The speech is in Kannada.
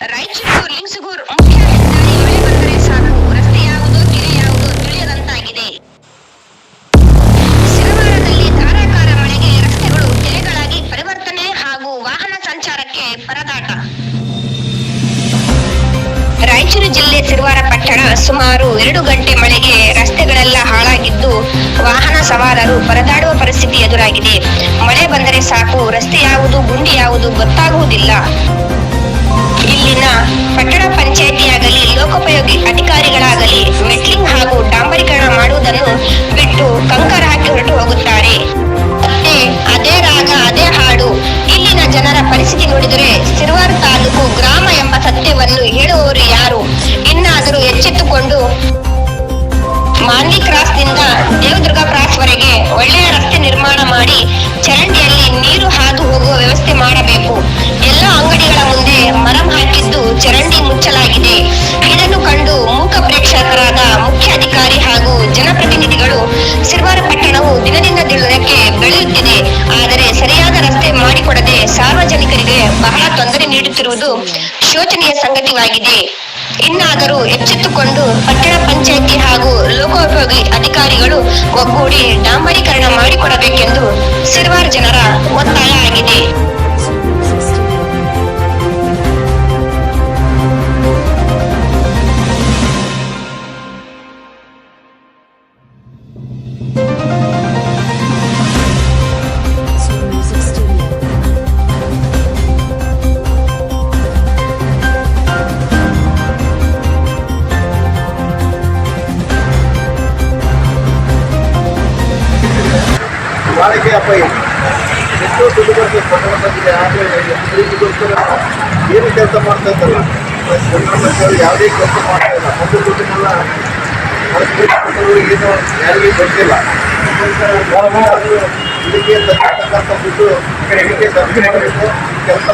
ಲಿಂಗ್ಸುಗೂರ್ ಮುಖ್ಯ ಹೆದ್ದಾರಿ ಮಳೆ ಬಂದರೆ ಯಾವುದು ಯಾವುದು ತಿಳಿಯದಂತಾಗಿದೆ. ಸಿರವಾರದಲ್ಲಿ ಧಾರಾಕಾರ ಮಳೆಗೆ ರಸ್ತೆಗಳು, ಕೆರೆಗಳಾಗಿ ಪರಿವರ್ತನೆ ಹಾಗೂ ವಾಹನ ಸಂಚಾರಕ್ಕೆ ಪರದಾಟ. ರಾಯಚೂರು ಜಿಲ್ಲೆ ಸಿರುವಾರ ಪಟ್ಟಣ ಸುಮಾರು ಎರಡು ಗಂಟೆ ಮಳೆಗೆ ರಸ್ತೆಗಳೆಲ್ಲ ಹಾಳಾಗಿದ್ದು ವಾಹನ ಸವಾರರು ಪರದಾಡುವ ಪರಿಸ್ಥಿತಿ ಎದುರಾಗಿದೆ. ಮಳೆ ಬಂದರೆ ಸಾಕು, ರಸ್ತೆ ಯಾವುದು, ಗುಂಡಿ ಯಾವುದು ಗೊತ್ತಾಗುವುದಿಲ್ಲ. ಇಲ್ಲಿನ ಪಟ್ಟಣ ಪಂಚಾಯಿತಿಯಾಗಲಿ, ಲೋಕೋಪಯೋಗಿ ಅಧಿಕಾರಿಗಳಾಗಲಿ, ಮೆಟ್ಲಿಂಗ್ ಹಾಗೂ ಡಾಂಬರೀಕರಣ ಮಾಡುವುದನ್ನು ಬಿಟ್ಟು ಕಂಕರ ಹಾಕಿ ಹೊರಟು ಹೋಗುತ್ತಾರೆ. ಅದೇ ರಾಗ, ಅದೇ ಹಾಡು. ಇಲ್ಲಿನ ಜನರ ಪರಿಸ್ಥಿತಿ ನೋಡಿದರೆ ಸಿರುವಾರ ತಾಲೂಕು ಗ್ರಾಮ ಎಂಬ ಸತ್ಯವನ್ನು ಹೇಳುವವರು ಯಾರು? ಇನ್ನಾದರೂ ಎಚ್ಚೆತ್ತುಕೊಂಡು ಮಾನ್ವಿ ಕ್ರಾಸ್ನಿಂದ ದೇವದುರ್ಗ ಕ್ರಾಸ್ವರೆಗೆ ಒಳ್ಳೆಯ ರಸ್ತೆ ನಿರ್ಮಾಣ ಮಾಡಿ ಚರಂಡಿಯಲ್ಲಿ ಚರಂಡಿ ಮುಚ್ಚಲಾಗಿದೆ. ಇದನ್ನು ಕಂಡು ಮೂಕ ಪ್ರೇಕ್ಷಕರಾದ ಮುಖ್ಯಾಧಿಕಾರಿ ಹಾಗೂ ಜನಪ್ರತಿನಿಧಿಗಳು ಸಿರ್ವಾರ ಪಟ್ಟಣವು ದಿನದಿಂದ ದಿನಕ್ಕೆ ಬೆಳೆಯುತ್ತಿದೆ. ಆದರೆ ಸರಿಯಾದ ರಸ್ತೆ ಮಾಡಿಕೊಡದೆ ಸಾರ್ವಜನಿಕರಿಗೆ ಬಹಳ ತೊಂದರೆ ನೀಡುತ್ತಿರುವುದು ಶೋಚನೀಯ ಸಂಗತಿಯಾಗಿದೆ. ಇನ್ನಾದರೂ ಎಚ್ಚೆತ್ತುಕೊಂಡು ಪಟ್ಟಣ ಪಂಚಾಯಿತಿ ಹಾಗೂ ಲೋಕೋಪಯೋಗಿ ಅಧಿಕಾರಿಗಳು ಒಗ್ಗೂಡಿ ಡಾಂಬರೀಕರಣ ಮಾಡಿಕೊಡಬೇಕೆಂದು ಸಿರ್ವಾರ್ ಜನರ ಒತ್ತಾಯ ಆಗಿದೆ. ಅಪ್ಪ ಎಷ್ಟೋ ದುಡ್ಡು ಬರ್ತದೆ ಪಟ್ಟಣ ಬಂದಿದೆ ಆದರೆ ದುಡ್ಡಿಗೋಸ್ಕರ ಏನು ಕೆಲಸ ಮಾಡ್ತಾ ಪಟ್ಟಣ ಬಂದವರು ಯಾವುದೇ ಕೆಲಸ ಮಾಡ್ತಾ ಇಲ್ಲ ಒಂದು ದುಡ್ಡನ್ನೆಲ್ಲ ಏನು ಯಾರಿಗೂ ಗೊತ್ತಿಲ್ಲ ಇದಕ್ಕೆ ತಕ್ಕಂಥ ದುಡ್ಡು ಕೆಲಸ